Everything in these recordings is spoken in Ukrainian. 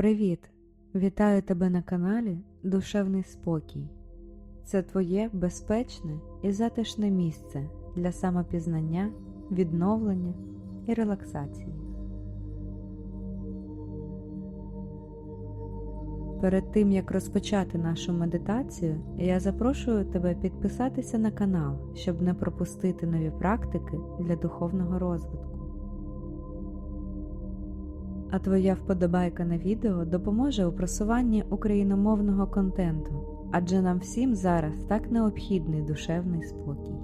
Привіт! Вітаю тебе на каналі Душевний Спокій. Це твоє безпечне і затишне місце для самопізнання, відновлення і релаксації. Перед тим як розпочати нашу медитацію, я запрошую тебе підписатися на канал, щоб не пропустити нові практики для духовного розвитку. А твоя вподобайка на відео допоможе у просуванні україномовного контенту, адже нам всім зараз так необхідний душевний спокій.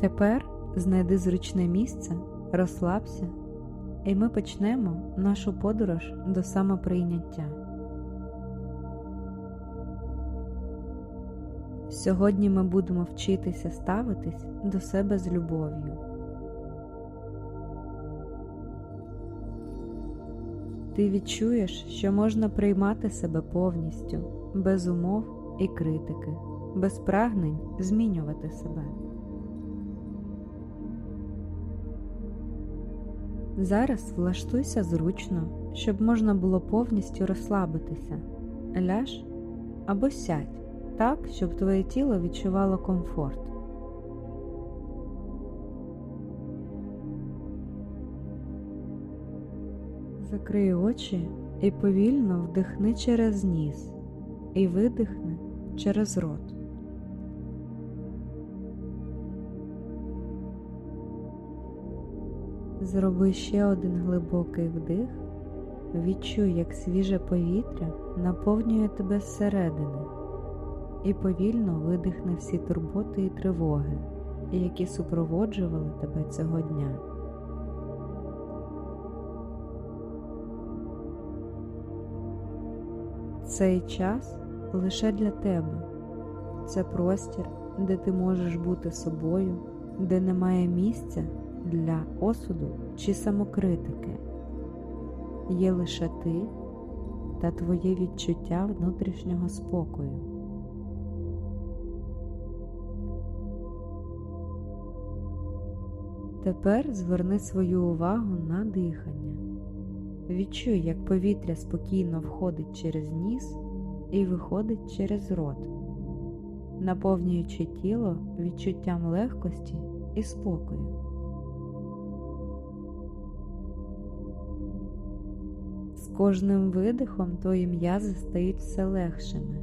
Тепер знайди зручне місце, розслабся, і ми почнемо нашу подорож до самоприйняття. Сьогодні ми будемо вчитися ставитись до себе з любов'ю. Ти відчуєш, що можна приймати себе повністю, без умов і критики, без прагнень змінювати себе. Зараз влаштуйся зручно, щоб можна було повністю розслабитися, ляж або сядь так, щоб твоє тіло відчувало комфорт. Закрий очі і повільно вдихни через ніс і видихни через рот. Зроби ще один глибокий вдих, відчуй, як свіже повітря наповнює тебе зсередини, і повільно видихни всі турботи і тривоги, які супроводжували тебе цього дня. Цей час лише для тебе. Це простір, де ти можеш бути собою, де немає місця для осуду чи самокритики. Є лише ти та твоє відчуття внутрішнього спокою. Тепер зверни свою увагу на дихання. Відчуй, як повітря спокійно входить через ніс і виходить через рот, наповнюючи тіло відчуттям легкості і спокою. З кожним видихом твої м'язи стають все легшими.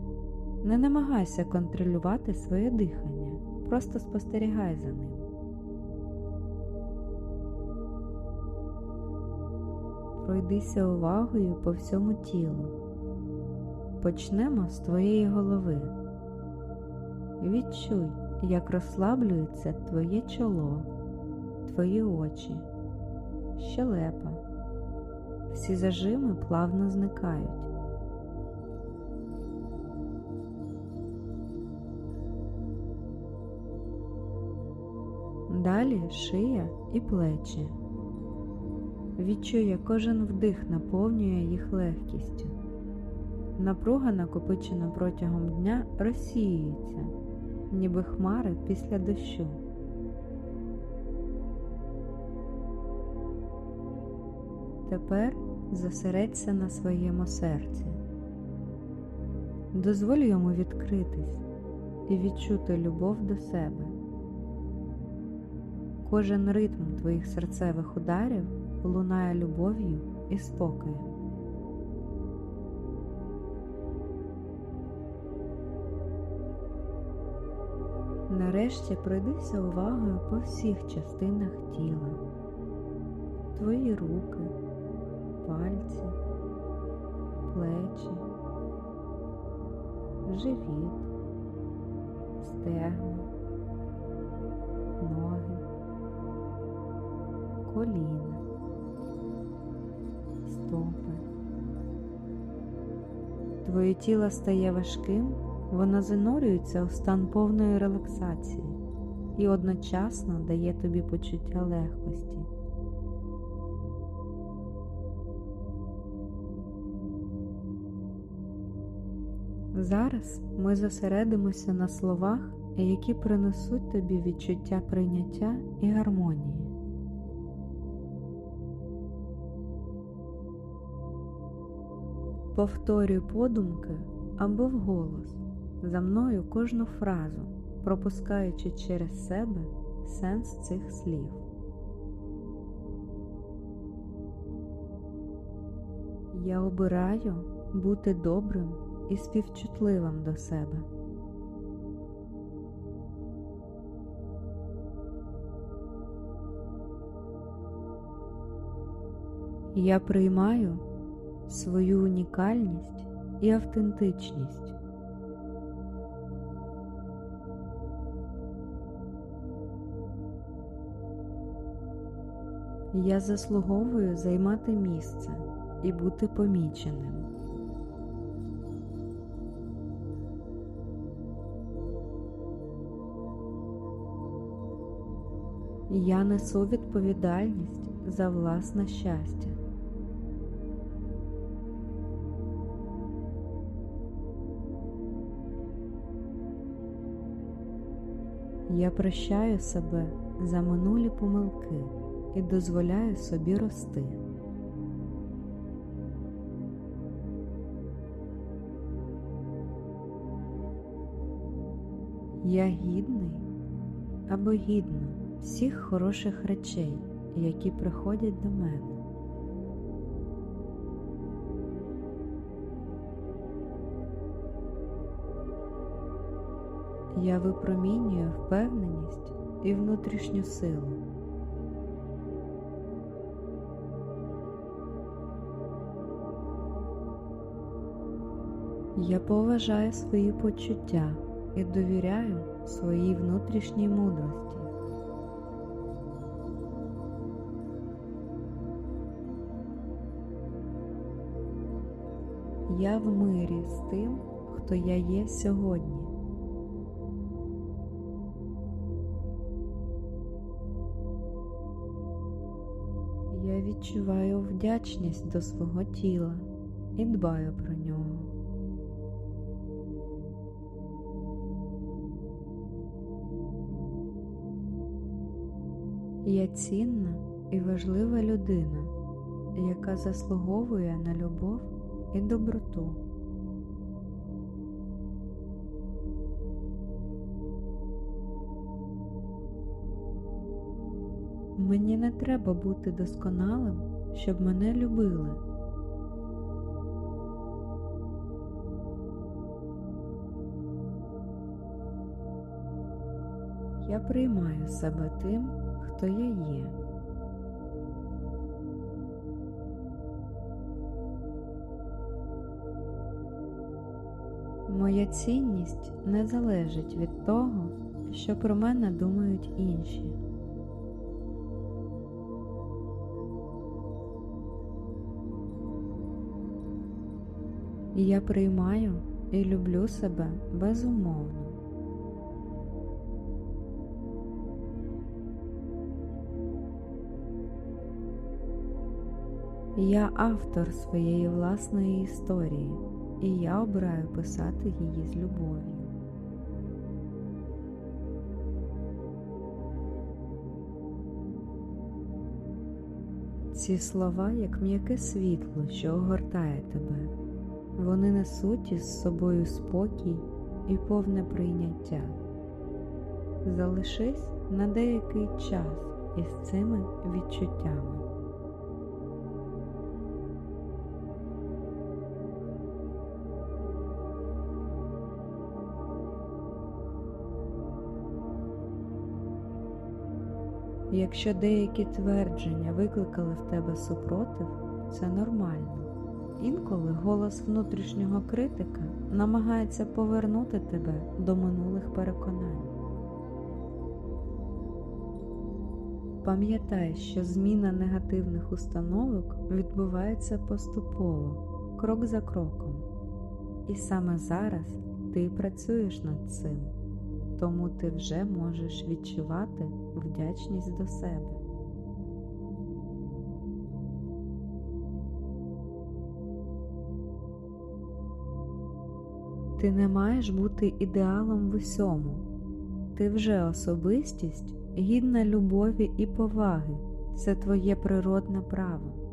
Не намагайся контролювати своє дихання, просто спостерігай за ним. Пройдися увагою по всьому тілу. Почнемо з твоєї голови. Відчуй, як розслаблюється твоє чоло, твої очі, щелепа. Всі зажими плавно зникають. Далі шия і плечі. Відчує, кожен вдих наповнює їх легкістю. Напруга, накопичена протягом дня, розсіюється, ніби хмари після дощу. Тепер зосередься на своєму серці. Дозволь йому відкритись і відчути любов до себе. Кожен ритм твоїх серцевих ударів лунає любов'ю і спокоєм. Нарешті пройдися увагою по всіх частинах тіла, твої руки, пальці, плечі, живіт, стегна, ноги, коліна Тіло стає важким, воно занурюється у стан повної релаксації і одночасно дає тобі почуття легкості. Зараз ми зосередимося на словах, які принесуть тобі відчуття прийняття і гармонії. Повторюй подумки або вголос за мною кожну фразу, пропускаючи через себе сенс цих слів. Я обираю бути добрим і співчутливим до себе. Я приймаю свою унікальність і автентичність. Я заслуговую займати місце і бути поміченим. Я несу відповідальність за власне щастя. Я прощаю себе за минулі помилки і дозволяю собі рости. Я гідний або гідна всіх хороших речей, які приходять до мене. Я випромінюю впевненість і внутрішню силу. Я поважаю свої почуття і довіряю своїй внутрішній мудрості. Я в мирі з тим, хто я є сьогодні. Відчуваю вдячність до свого тіла і дбаю про нього. Я цінна і важлива людина, яка заслуговує на любов і доброту. Мені не треба бути досконалим, щоб мене любили. Я приймаю себе тим, хто я є. Моя цінність не залежить від того, що про мене думають інші. Я приймаю і люблю себе безумовно. Я автор своєї власної історії, і я обираю писати її з любов'ю. Ці слова як м'яке світло, що огортає тебе. Вони несуть із собою спокій і повне прийняття. Залишись на деякий час із цими відчуттями. Якщо деякі твердження викликали в тебе супротив, це нормально. Інколи голос внутрішнього критика намагається повернути тебе до минулих переконань. Пам'ятай, що зміна негативних установок відбувається поступово, крок за кроком. І саме зараз ти працюєш над цим, тому ти вже можеш відчувати вдячність до себе. Ти не маєш бути ідеалом в усьому, ти вже особистість, гідна любові і поваги, це твоє природне право.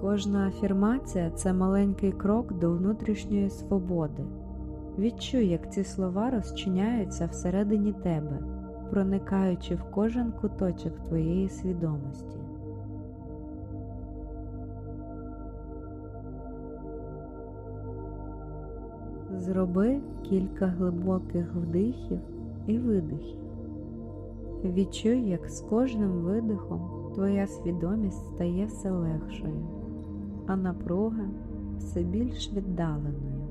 Кожна афірмація це маленький крок до внутрішньої свободи. Відчуй, як ці слова розчиняються всередині тебе, проникаючи в кожен куточок твоєї свідомості. Зроби кілька глибоких вдихів і видихів. Відчуй, як з кожним видихом твоя свідомість стає все легшою, а напруга все більш віддаленою.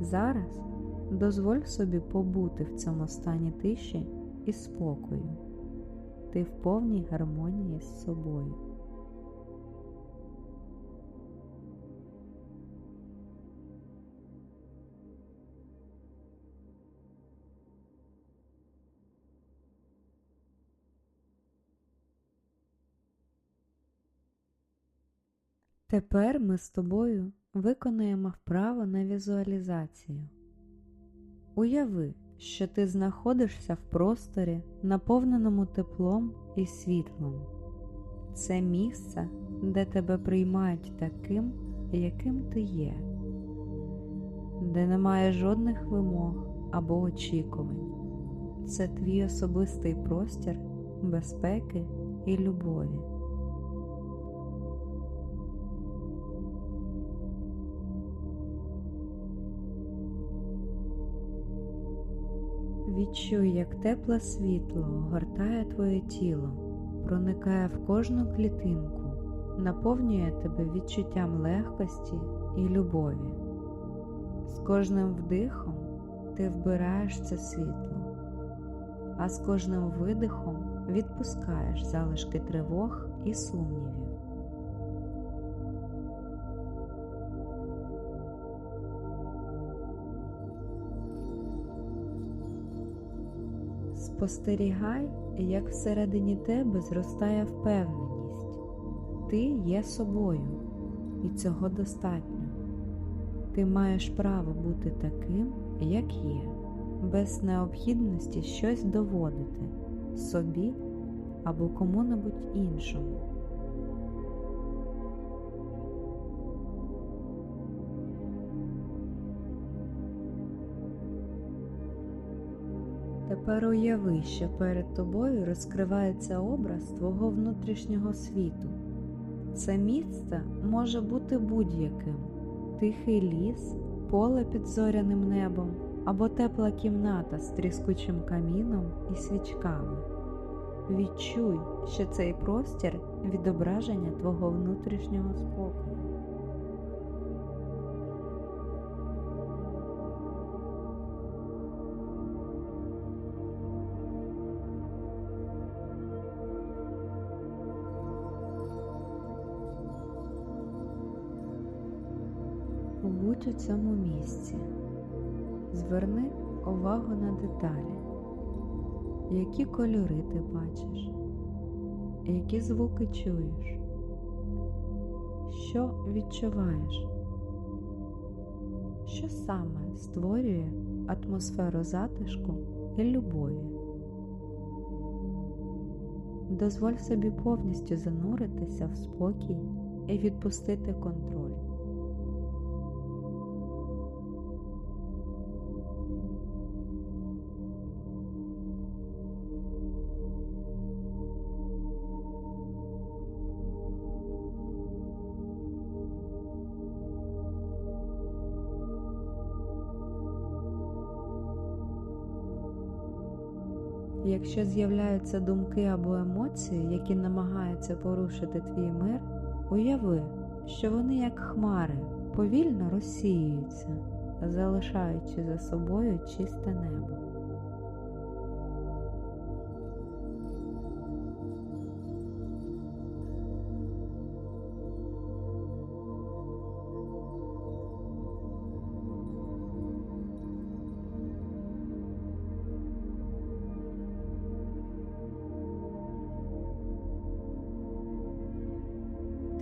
Зараз дозволь собі побути в цьому стані тиші і спокою. Ти в повній гармонії з собою. Тепер ми з тобою виконуємо вправу на візуалізацію. Уяви, що ти знаходишся в просторі, наповненому теплом і світлом. Це місце, де тебе приймають таким, яким ти є, де немає жодних вимог або очікувань. Це твій особистий простір безпеки і любові. Відчуй, як тепле світло огортає твоє тіло, проникає в кожну клітинку, наповнює тебе відчуттям легкості і любові. З кожним вдихом ти вбираєш це світло, а з кожним видихом відпускаєш залишки тривог і сумнівів. Спостерігай, як всередині тебе зростає впевненість. Ти є собою, і цього достатньо. Ти маєш право бути таким, як є, без необхідності щось доводити собі або кому-небудь іншому. Тепер уяви, що перед тобою розкривається образ твого внутрішнього світу. Це місце може бути будь-яким: тихий ліс, поле під зоряним небом або тепла кімната з тріскучим каміном і свічками. Відчуй, що цей простір відображення твого внутрішнього спокою. У цьому місці, зверни увагу на деталі, які кольори ти бачиш, які звуки чуєш, що відчуваєш, що саме створює атмосферу затишку і любові. Дозволь собі повністю зануритися в спокій і відпустити контроль. Якщо з'являються думки або емоції, які намагаються порушити твій мир, уяви, що вони, як хмари, повільно розсіюються, залишаючи за собою чисте небо.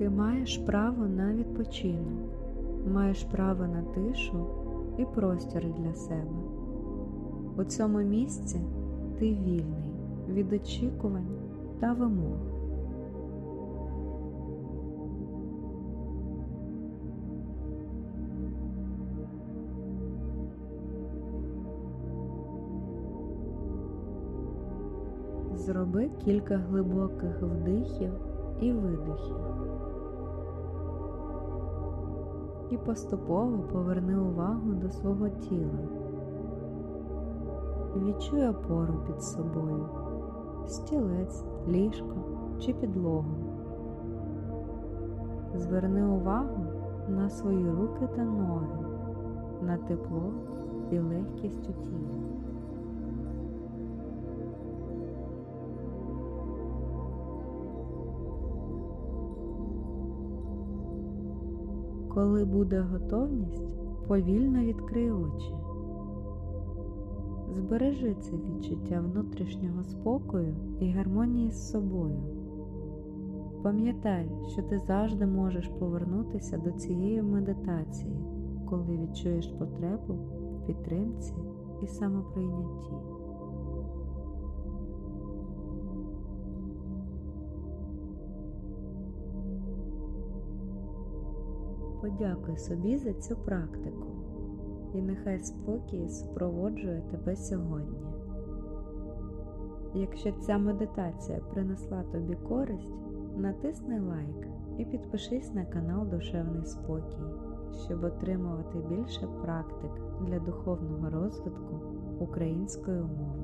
Ти маєш право на відпочинок, маєш право на тишу і простір для себе. У цьому місці ти вільний від очікувань та вимог. Зроби кілька глибоких вдихів і видихів. І поступово поверни увагу до свого тіла. Відчуй опору під собою, стілець, ліжко чи підлогу. Зверни увагу на свої руки та ноги, на тепло і легкість у тілі. Коли буде готовність, повільно відкрий очі. Збережи це відчуття внутрішнього спокою і гармонії з собою. Пам'ятай, що ти завжди можеш повернутися до цієї медитації, коли відчуєш потребу в підтримці і самоприйнятті. Подякуй собі за цю практику, і нехай спокій супроводжує тебе сьогодні. Якщо ця медитація принесла тобі користь, натисни лайк і підпишись на канал Душевний Спокій, щоб отримувати більше практик для духовного розвитку. Гарного дня!